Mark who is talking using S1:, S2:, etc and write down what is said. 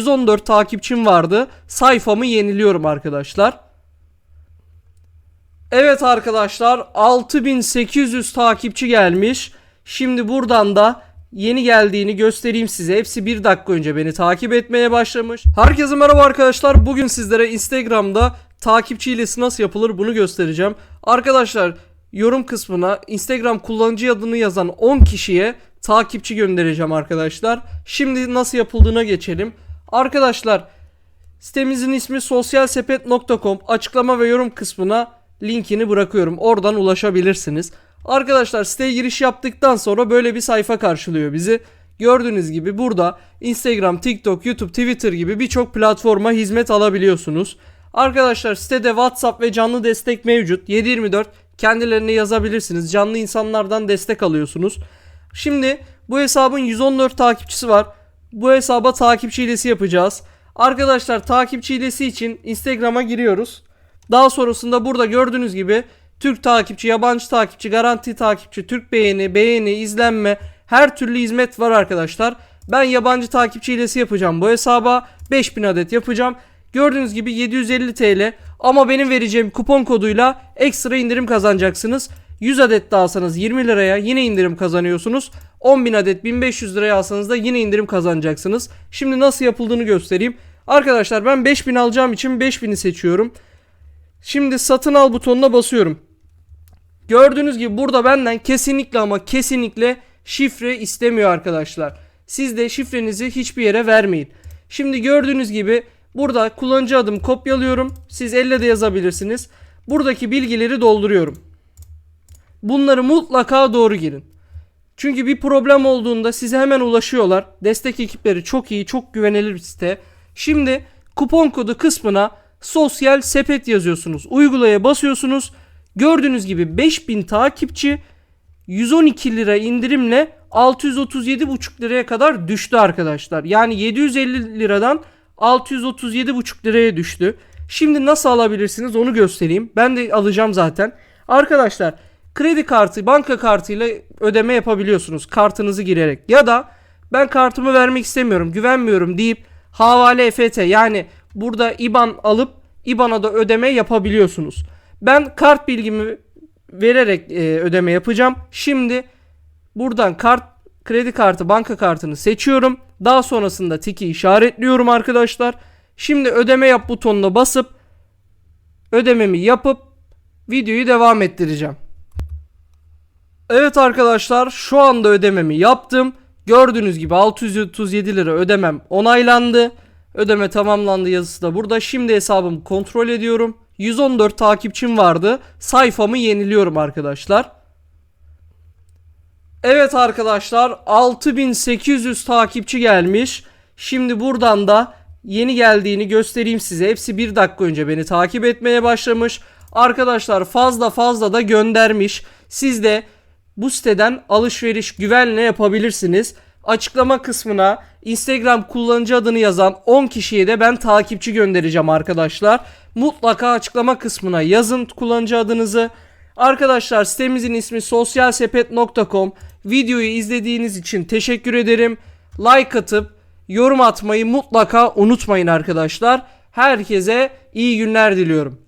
S1: 114 takipçim vardı. Sayfamı yeniliyorum arkadaşlar. Evet arkadaşlar 6800 takipçi gelmiş. Şimdi buradan da yeni geldiğini göstereyim size. Hepsi bir dakika önce beni takip etmeye başlamış. Herkese merhaba arkadaşlar. Bugün sizlere Instagram'da takipçi hilesi nasıl yapılır bunu göstereceğim. Arkadaşlar yorum kısmına Instagram kullanıcı adını yazan 10 kişiye takipçi göndereceğim arkadaşlar. Şimdi nasıl yapıldığına geçelim. Arkadaşlar sitemizin ismi sosyalsepet.com açıklama ve yorum kısmına linkini bırakıyorum. Oradan ulaşabilirsiniz. Arkadaşlar siteye giriş yaptıktan sonra böyle bir sayfa karşılıyor bizi. Gördüğünüz gibi burada Instagram, TikTok, YouTube, Twitter gibi birçok platforma hizmet alabiliyorsunuz. Arkadaşlar sitede WhatsApp ve canlı destek mevcut. 724 kendilerine yazabilirsiniz. Canlı insanlardan destek alıyorsunuz. Şimdi bu hesabın 114 takipçisi var. Bu hesaba takipçi hilesi yapacağız. Arkadaşlar takipçi hilesi için Instagram'a giriyoruz. Daha sonrasında burada gördüğünüz gibi Türk takipçi, yabancı takipçi, garanti takipçi, Türk beğeni, beğeni, izlenme her türlü hizmet var arkadaşlar. Ben yabancı takipçi hilesi yapacağım bu hesaba. 5000 adet yapacağım. Gördüğünüz gibi 750 TL ama benim vereceğim kupon koduyla ekstra indirim kazanacaksınız. 100 adet alsanız 20 liraya yine indirim kazanıyorsunuz. 10.000 adet 1500 liraya alsanız da yine indirim kazanacaksınız. Şimdi nasıl yapıldığını göstereyim. Arkadaşlar ben 5000 alacağım için 5000'i seçiyorum. Şimdi satın al butonuna basıyorum. Gördüğünüz gibi burada benden kesinlikle ama kesinlikle şifre istemiyor arkadaşlar. Siz de şifrenizi hiçbir yere vermeyin. Şimdi gördüğünüz gibi burada kullanıcı adım kopyalıyorum. Siz elle de yazabilirsiniz. Buradaki bilgileri dolduruyorum. Bunları mutlaka doğru girin. Çünkü bir problem olduğunda size hemen ulaşıyorlar. Destek ekipleri çok iyi, çok güvenilir bir site. Şimdi kupon kodu kısmına sosyal sepet yazıyorsunuz. Uygulaya basıyorsunuz. Gördüğünüz gibi 5000 takipçi 112 lira indirimle 637,5 liraya kadar düştü arkadaşlar. Yani 750 liradan 637,5 liraya düştü. Şimdi nasıl alabilirsiniz onu göstereyim. Ben de alacağım zaten. Arkadaşlar kredi kartı, banka kartıyla ödeme yapabiliyorsunuz kartınızı girerek. Ya da ben kartımı vermek istemiyorum, güvenmiyorum deyip havale EFT yani burada IBAN alıp IBAN'a da ödeme yapabiliyorsunuz. Ben kart bilgimi vererek e, ödeme yapacağım. Şimdi buradan kart kredi kartı banka kartını seçiyorum. Daha sonrasında tiki işaretliyorum arkadaşlar. Şimdi ödeme yap butonuna basıp ödememi yapıp videoyu devam ettireceğim. Evet arkadaşlar şu anda ödememi yaptım. Gördüğünüz gibi 637 lira ödemem onaylandı. Ödeme tamamlandı yazısı da burada. Şimdi hesabımı kontrol ediyorum. 114 takipçim vardı. Sayfamı yeniliyorum arkadaşlar. Evet arkadaşlar 6800 takipçi gelmiş. Şimdi buradan da yeni geldiğini göstereyim size. Hepsi bir dakika önce beni takip etmeye başlamış. Arkadaşlar fazla fazla da göndermiş. Siz de bu siteden alışveriş güvenle yapabilirsiniz. Açıklama kısmına Instagram kullanıcı adını yazan 10 kişiye de ben takipçi göndereceğim arkadaşlar. Mutlaka açıklama kısmına yazın kullanıcı adınızı. Arkadaşlar sitemizin ismi sosyalsepet.com. Videoyu izlediğiniz için teşekkür ederim. Like atıp yorum atmayı mutlaka unutmayın arkadaşlar. Herkese iyi günler diliyorum.